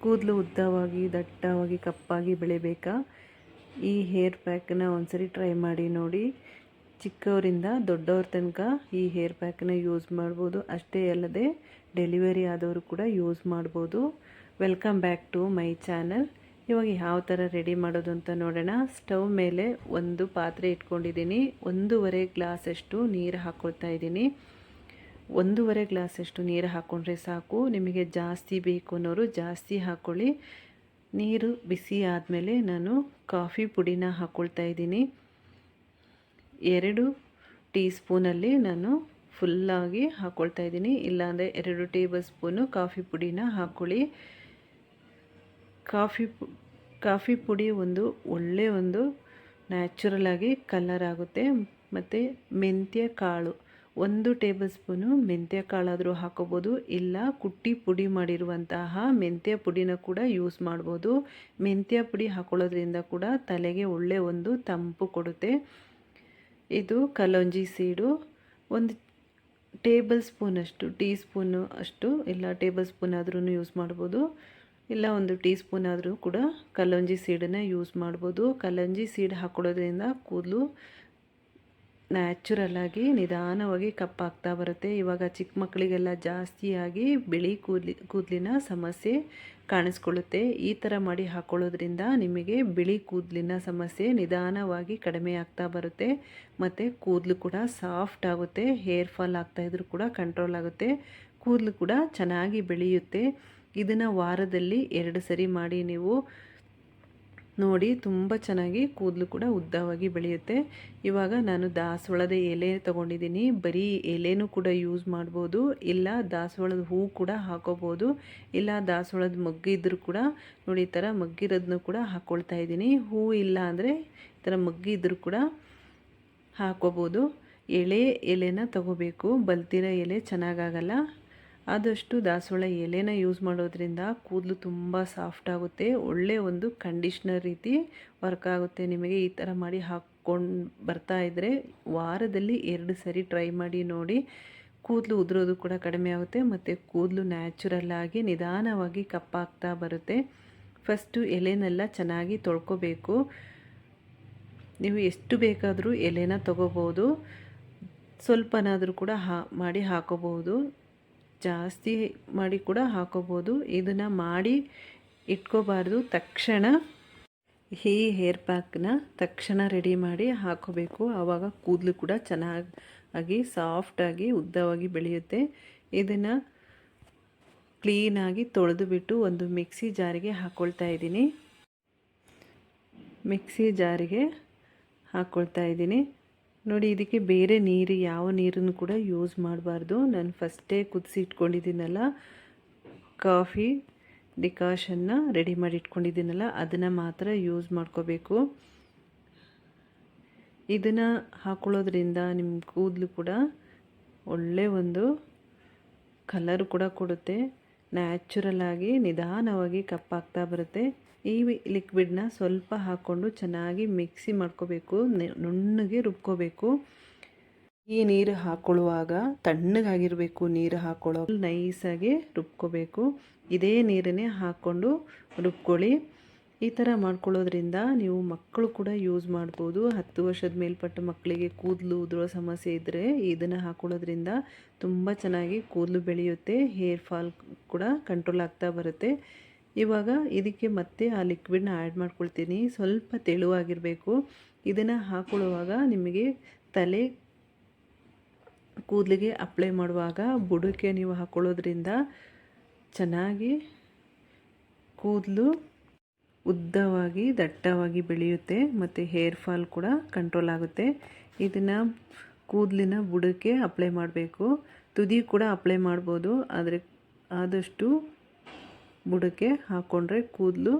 ಕೂದಲು ಉದ್ದವಾಗಿ, ದಟ್ಟವಾಗಿ, ಕಪ್ಪಾಗಿ ಬೆಳಿಬೇಕಾ? ಈ ಹೇರ್ ಪ್ಯಾಕನ್ನ ಒಂದ್ಸರಿ ಟ್ರೈ ಮಾಡಿ ನೋಡಿ. ಚಿಕ್ಕವರಿಂದ ದೊಡ್ಡವ್ರ ತನಕ ಈ ಹೇರ್ ಪ್ಯಾಕನ್ನ ಯೂಸ್ ಮಾಡ್ಬೋದು. ಅಷ್ಟೇ ಅಲ್ಲದೆ ಡೆಲಿವರಿ ಆದವರು ಕೂಡ ಯೂಸ್ ಮಾಡ್ಬೋದು. Welcome back to my channel. ಇವಾಗ ಯಾವ ಥರ ರೆಡಿ ಮಾಡೋದು ಅಂತ ನೋಡೋಣ. ಸ್ಟವ್ ಮೇಲೆ ಒಂದು ಪಾತ್ರೆ ಇಟ್ಕೊಂಡಿದ್ದೀನಿ. ಒಂದೂವರೆ ಗ್ಲಾಸಷ್ಟು ನೀರು ಹಾಕ್ಕೊಳ್ತಾ ಇದ್ದೀನಿ. ಒಂದೂವರೆ ಗ್ಲಾಸಷ್ಟು ನೀರು ಹಾಕ್ಕೊಂಡ್ರೆ ಸಾಕು. ನಿಮಗೆ ಜಾಸ್ತಿ ಬೇಕು ಅನ್ನೋರು ಜಾಸ್ತಿ ಹಾಕ್ಕೊಳ್ಳಿ ನೀರು ಬಿಸಿ ಆದಮೇಲೆ ನಾನು ಕಾಫಿ ಪುಡಿನ ಹಾಕ್ಕೊಳ್ತಾ ಇದ್ದೀನಿ. ಎರಡು ಟೀ ಸ್ಪೂನಲ್ಲಿ ನಾನು ಫುಲ್ಲಾಗಿ ಹಾಕ್ಕೊಳ್ತಾ ಇದ್ದೀನಿ. ಇಲ್ಲಾಂದರೆ ಎರಡು ಟೇಬಲ್ ಸ್ಪೂನು ಕಾಫಿ ಪುಡಿನ ಹಾಕ್ಕೊಳ್ಳಿ ಕಾಫಿ ಕಾಫಿ ಪುಡಿ ಒಂದು ಒಳ್ಳೆಯ ಒಂದು ನ್ಯಾಚುರಲ್ ಆಗಿ ಕಲರ್ ಆಗುತ್ತೆ. ಮತ್ತು ಮೆಂತ್ಯ ಕಾಳು ಒಂದು ಟೇಬಲ್ ಸ್ಪೂನು ಮೆಂತ್ಯ ಕಾಳಾದರೂ ಹಾಕೋಬೋದು, ಇಲ್ಲ ಕುಟ್ಟಿ ಪುಡಿ ಮಾಡಿರುವಂತಹ ಮೆಂತ್ಯ ಪುಡಿನ ಕೂಡ ಯೂಸ್ ಮಾಡ್ಬೋದು. ಮೆಂತ್ಯ ಪುಡಿ ಹಾಕೊಳ್ಳೋದ್ರಿಂದ ಕೂಡ ತಲೆಗೆ ಒಳ್ಳೆ ಒಂದು ತಂಪು ಕೊಡುತ್ತೆ. ಇದು ಕಲೋಂಜಿ ಸೀಡು. ಒಂದು ಟೇಬಲ್ ಸ್ಪೂನಷ್ಟು, ಟೀ ಸ್ಪೂನು ಅಷ್ಟು, ಇಲ್ಲ ಟೇಬಲ್ ಸ್ಪೂನ್ ಆದ್ರೂ ಯೂಸ್ ಮಾಡ್ಬೋದು. ಇಲ್ಲ ಒಂದು ಟೀ ಸ್ಪೂನ್ ಆದರೂ ಕೂಡ ಕಲಂಜಿ ಸೀಡನ್ನು ಯೂಸ್ ಮಾಡ್ಬೋದು. ಕಲಂಜಿ ಸೀಡ್ ಹಾಕೊಳ್ಳೋದ್ರಿಂದ ಕೂದಲು ನ್ಯಾಚುರಲ್ ಆಗಿ ನಿಧಾನವಾಗಿ ಕಪ್ಪಾಗ್ತಾ ಬರುತ್ತೆ. ಇವಾಗ ಚಿಕ್ಕ ಮಕ್ಕಳಿಗೆಲ್ಲ ಜಾಸ್ತಿಯಾಗಿ ಬಿಳಿ ಕೂದಲಿ, ಕೂದಲಿನ ಸಮಸ್ಯೆ ಕಾಣಿಸ್ಕೊಳ್ಳುತ್ತೆ. ಈ ಥರ ಮಾಡಿ ಹಾಕೊಳ್ಳೋದ್ರಿಂದ ನಿಮಗೆ ಬಿಳಿ ಕೂದಲಿನ ಸಮಸ್ಯೆ ನಿಧಾನವಾಗಿ ಕಡಿಮೆ ಆಗ್ತಾ ಬರುತ್ತೆ. ಮತ್ತು ಕೂದಲು ಕೂಡ ಸಾಫ್ಟ್ ಆಗುತ್ತೆ. ಹೇರ್ ಫಾಲ್ ಆಗ್ತಾ ಆಗ್ತಾಯಿದ್ರು ಕೂಡ ಕಂಟ್ರೋಲ್ ಆಗುತ್ತೆ. ಕೂದಲು ಕೂಡ ಚೆನ್ನಾಗಿ ಬೆಳೆಯುತ್ತೆ. ಇದನ್ನು ವಾರದಲ್ಲಿ ಎರಡು ಸರಿ ಮಾಡಿ ನೀವು ನೋಡಿ ತುಂಬ ಚೆನ್ನಾಗಿ ಕೂದಲು ಕೂಡ ಉದ್ದವಾಗಿ ಬೆಳೆಯುತ್ತೆ. ಇವಾಗ ನಾನು ದಾಸವಾಳದ ಎಲೆ ತೊಗೊಂಡಿದ್ದೀನಿ. ಬರೀ ಎಲೆನೂ ಕೂಡ ಯೂಸ್ ಮಾಡ್ಬೋದು. ಇಲ್ಲ ದಾಸವಾಳದ ಹೂ ಕೂಡ ಹಾಕೋಬೋದು. ಇಲ್ಲ ದಾಸವಾಳದ ಮಗ್ಗಿದ್ರೂ ಕೂಡ ನೋಡಿ ಈ ಥರ ಮಗ್ಗಿರೋದನ್ನು ಕೂಡ ಹಾಕ್ಕೊಳ್ತಾ ಇದ್ದೀನಿ. ಹೂ ಇಲ್ಲ ಅಂದರೆ ಈ ಥರ ಮಗ್ಗಿದ್ರೂ ಕೂಡ ಹಾಕೋಬೋದು. ಎಳೆ ಎಲೆನ ತಗೋಬೇಕು. ಬಲ್ತಿರೋ ಎಲೆ ಚೆನ್ನಾಗಾಗಲ್ಲ. ಆದಷ್ಟು ದಾಸವಾಳ ಎಲೆನ ಯೂಸ್ ಮಾಡೋದ್ರಿಂದ ಕೂದಲು ತುಂಬ ಸಾಫ್ಟ್ ಆಗುತ್ತೆ. ಒಳ್ಳೆ ಒಂದು ಕಂಡೀಷ್ನರ್ ರೀತಿ ವರ್ಕ್ ಆಗುತ್ತೆ. ನಿಮಗೆ ಈ ಥರ ಮಾಡಿ ಹಾಕ್ಕೊಂಡು ಬರ್ತಾ ಇದ್ದರೆ ವಾರದಲ್ಲಿ ಎರಡು ಸರಿ ಟ್ರೈ ಮಾಡಿ ನೋಡಿ ಕೂದಲು ಉದುರೋದು ಕೂಡ ಕಡಿಮೆ ಆಗುತ್ತೆ ಮತ್ತು ಕೂದಲು ನ್ಯಾಚುರಲ್ ಆಗಿ ನಿಧಾನವಾಗಿ ಕಪ್ಪಾಗ್ತಾ ಬರುತ್ತೆ. ಫಸ್ಟು ಎಲೆನೆಲ್ಲ ಚೆನ್ನಾಗಿ ತೊಳ್ಕೊಬೇಕು. ನೀವು ಎಷ್ಟು ಬೇಕಾದರೂ ಎಲೆನ ತೊಗೋಬೋದು. ಸ್ವಲ್ಪನಾದರೂ ಕೂಡ ಹಾ, ಮಾಡಿ ಹಾಕೋಬಹುದು. ಜಾಸ್ತಿ ಮಾಡಿ ಕೂಡ ಹಾಕೋಬೋದು. ಇದನ್ನು ಮಾಡಿ ಇಟ್ಕೋಬಾರ್ದು. ತಕ್ಷಣ ಈ ಹೇರ್ ಪ್ಯಾಕ್ನ ತಕ್ಷಣ ರೆಡಿ ಮಾಡಿ ಹಾಕೋಬೇಕು. ಆವಾಗ ಕೂದಲು ಕೂಡ ಚೆನ್ನಾಗಿ ಸಾಫ್ಟಾಗಿ ಉದ್ದವಾಗಿ ಬೆಳೆಯುತ್ತೆ. ಇದನ್ನು ಕ್ಲೀನಾಗಿ ತೊಳೆದು ಬಿಟ್ಟು ಒಂದು ಮಿಕ್ಸಿ ಜಾರಿಗೆ ಹಾಕ್ಕೊಳ್ತಾ ಇದ್ದೀನಿ. ಮಿಕ್ಸಿ ಜಾರಿಗೆ ಹಾಕ್ಕೊಳ್ತಾ ಇದ್ದೀನಿ. ನೋಡಿ, ಇದಕ್ಕೆ ಬೇರೆ ನೀರು, ಯಾವ ನೀರನ್ನು ಕೂಡ ಯೂಸ್ ಮಾಡಬಾರ್ದು. ನಾನು ಫಸ್ಟೇ ಕುದಿಸಿ ಇಟ್ಕೊಂಡಿದ್ದೀನಲ್ಲ ಕಾಫಿ ಡಿಕಾಷನ್ನ ರೆಡಿ ಮಾಡಿ ಇಟ್ಕೊಂಡಿದ್ದೀನಲ್ಲ, ಅದನ್ನು ಮಾತ್ರ ಯೂಸ್ ಮಾಡ್ಕೋಬೇಕು. ಇದನ್ನು ಹಾಕೊಳ್ಳೋದ್ರಿಂದ ನಿಮ್ಮ ಕೂದಲು ಕೂಡ ಒಳ್ಳೆ ಒಂದು ಕಲರ್ ಕೂಡ ಕೊಡುತ್ತೆ. ನ್ಯಾಚುರಲ್ ಆಗಿ ನಿಧಾನವಾಗಿ ಕಪ್ಪಾಗ್ತಾ ಬರುತ್ತೆ. ಈ ಲಿಕ್ವಿಡ್ನ ಸ್ವಲ್ಪ ಹಾಕ್ಕೊಂಡು ಚೆನ್ನಾಗಿ ಮಿಕ್ಸಿ ಮಾಡ್ಕೋಬೇಕು ನುಣ್ಣಗೆ ರುಬ್ಕೋಬೇಕು. ಈ ನೀರು ಹಾಕ್ಕೊಳ್ಳುವಾಗ ತಣ್ಣಗಾಗಿರಬೇಕು, ನೀರು ಹಾಕ್ಕೊಳ್ಳೋ ನೈಸಾಗಿ ರುಬ್ಕೋಬೇಕು. ಇದೇ ನೀರನ್ನೇ ಹಾಕ್ಕೊಂಡು ರುಬ್ಕೊಳ್ಳಿ. ಈ ಥರ ಮಾಡ್ಕೊಳ್ಳೋದ್ರಿಂದ ನೀವು ಮಕ್ಕಳು ಕೂಡ ಯೂಸ್ ಮಾಡ್ಬೋದು. ಹತ್ತು ವರ್ಷದ ಮೇಲ್ಪಟ್ಟ ಮಕ್ಕಳಿಗೆ ಕೂದಲು ಉದುರುವ ಸಮಸ್ಯೆ ಇದ್ದರೆ ಇದನ್ನು ಹಾಕ್ಕೊಳ್ಳೋದ್ರಿಂದ ತುಂಬ ಚೆನ್ನಾಗಿ ಕೂದಲು ಬೆಳೆಯುತ್ತೆ, ಹೇರ್ ಫಾಲ್ ಕೂಡ ಕಂಟ್ರೋಲ್ ಆಗ್ತಾ ಬರುತ್ತೆ. ಇವಾಗ ಇದಕ್ಕೆ ಮತ್ತೆ ಆ ಲಿಕ್ವಿಡ್ನ ಆ್ಯಡ್ ಮಾಡ್ಕೊಳ್ತೀನಿ. ಸ್ವಲ್ಪ ತೆಳುವಾಗಿರಬೇಕು. ಇದನ್ನು ಹಾಕೊಳ್ಳುವಾಗ ನಿಮಗೆ ತಲೆ ಕೂದಲಿಗೆ ಅಪ್ಲೈ ಮಾಡುವಾಗ ಬುಡಕ್ಕೆ ನೀವು ಹಾಕ್ಕೊಳ್ಳೋದ್ರಿಂದ ಚೆನ್ನಾಗಿ ಕೂದಲು ಉದ್ದವಾಗಿ, ದಟ್ಟವಾಗಿ ಬೆಳೆಯುತ್ತೆ ಮತ್ತು ಹೇರ್ ಫಾಲ್ ಕೂಡ ಕಂಟ್ರೋಲ್ ಆಗುತ್ತೆ. ಇದನ್ನು ಕೂದಲಿನ ಬುಡಕ್ಕೆ ಅಪ್ಲೈ ಮಾಡಬೇಕು. ತುದಿ ಕೂಡ ಅಪ್ಲೈ ಮಾಡ್ಬೋದು, ಆದರೆ ಆದಷ್ಟು ಬುಡಕ್ಕೆ ಹಾಕ್ಕೊಂಡ್ರೆ ಕೂದಲು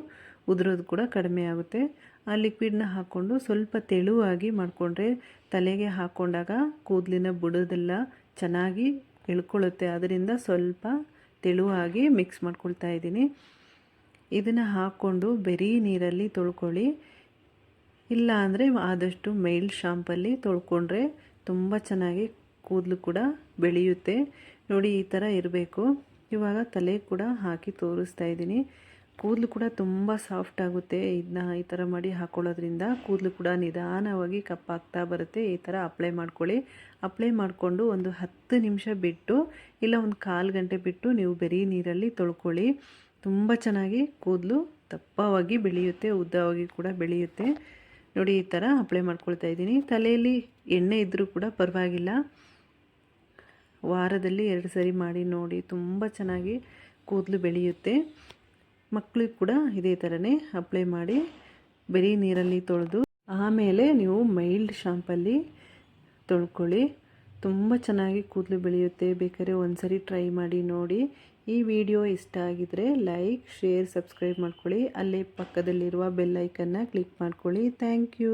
ಉದುರೋದು ಕೂಡ ಕಡಿಮೆ ಆಗುತ್ತೆ. ಆ ಲಿಕ್ವಿಡ್ನ ಹಾಕ್ಕೊಂಡು ಸ್ವಲ್ಪ ತೆಳುವಾಗಿ ಮಾಡಿಕೊಂಡ್ರೆ ತಲೆಗೆ ಹಾಕ್ಕೊಂಡಾಗ ಕೂದಲಿನ ಬುಡದೆಲ್ಲ ಚೆನ್ನಾಗಿ ಎಳ್ಕೊಳ್ಳುತ್ತೆ. ಅದರಿಂದ ಸ್ವಲ್ಪ ತೆಳುವಾಗಿ ಮಿಕ್ಸ್ ಮಾಡ್ಕೊಳ್ತಾ ಇದ್ದೀನಿ. ಇದನ್ನು ಹಾಕ್ಕೊಂಡು ಬರೀ ನೀರಲ್ಲಿ ತೊಳ್ಕೊಳ್ಳಿ. ಇಲ್ಲ ಅಂದರೆ ಆದಷ್ಟು ಮೈಲ್ಡ್ ಶಾಂಪಲ್ಲಿ ತೊಳ್ಕೊಂಡ್ರೆ ತುಂಬ ಚೆನ್ನಾಗಿ ಕೂದಲು ಕೂಡ ಬೆಳೆಯುತ್ತೆ. ನೋಡಿ, ಈ ಥರ ಇರಬೇಕು. ಇವಾಗ ತಲೆ ಕೂಡ ಹಾಕಿ ತೋರಿಸ್ತಾ ಇದ್ದೀನಿ. ಕೂದಲು ಕೂಡ ತುಂಬ ಸಾಫ್ಟ್ ಆಗುತ್ತೆ. ಇದನ್ನ ಈ ಥರ ಮಾಡಿ ಹಾಕ್ಕೊಳ್ಳೋದ್ರಿಂದ ಕೂದಲು ಕೂಡ ನಿಧಾನವಾಗಿ ಕಪ್ಪಾಗ್ತಾ ಬರುತ್ತೆ. ಈ ಥರ ಅಪ್ಲೈ ಮಾಡ್ಕೊಳ್ಳಿ. ಅಪ್ಲೈ ಮಾಡಿಕೊಂಡು ಒಂದು ಹತ್ತು ನಿಮಿಷ ಬಿಟ್ಟು, ಇಲ್ಲ ಒಂದು ಕಾಲು ಗಂಟೆ ಬಿಟ್ಟು ನೀವು ಬರೀ ನೀರಲ್ಲಿ ತೊಳ್ಕೊಳ್ಳಿ. ತುಂಬ ಚೆನ್ನಾಗಿ ಕೂದಲು ದಪ್ಪವಾಗಿ ಬೆಳೆಯುತ್ತೆ, ಉದ್ದವಾಗಿ ಕೂಡ ಬೆಳೆಯುತ್ತೆ. ನೋಡಿ, ಈ ಥರ ಅಪ್ಲೈ ಮಾಡ್ಕೊಳ್ತಾ ಇದ್ದೀನಿ. ತಲೆಯಲ್ಲಿ ಎಣ್ಣೆ ಇದ್ದರೂ ಕೂಡ ಪರವಾಗಿಲ್ಲ. ವಾರದಲ್ಲಿ ಎರಡು ಸರಿ ಮಾಡಿ ನೋಡಿ, ತುಂಬ ಚೆನ್ನಾಗಿ ಕೂದಲು ಬೆಳೆಯುತ್ತೆ. ಮಕ್ಕಳಿಗೆ ಕೂಡ ಇದೇ ಥರನೇ ಅಪ್ಲೈ ಮಾಡಿ, ಬರೀ ನೀರಲ್ಲಿ ತೊಳೆದು. ಆಮೇಲೆ ನೀವು ಮೈಲ್ಡ್ ಶಾಂಪಲ್ಲಿ ತೊಳ್ಕೊಳ್ಳಿ. ತುಂಬ ಚೆನ್ನಾಗಿ ಕೂದಲು ಬೆಳೆಯುತ್ತೆ. ಬೇಕಾದ್ರೆ ಒಂದ್ಸರಿ ಟ್ರೈ ಮಾಡಿ ನೋಡಿ. ಈ ವಿಡಿಯೋ ಇಷ್ಟ ಆಗಿದರೆ ಲೈಕ್ ಶೇರ್ ಸಬ್ಸ್ಕ್ರೈಬ್ ಮಾಡ್ಕೊಳ್ಳಿ. ಅಲ್ಲೇ ಪಕ್ಕದಲ್ಲಿರುವ ಬೆಲ್ ಐಕನ್ನ ಕ್ಲಿಕ್ ಮಾಡ್ಕೊಳ್ಳಿ. Thank you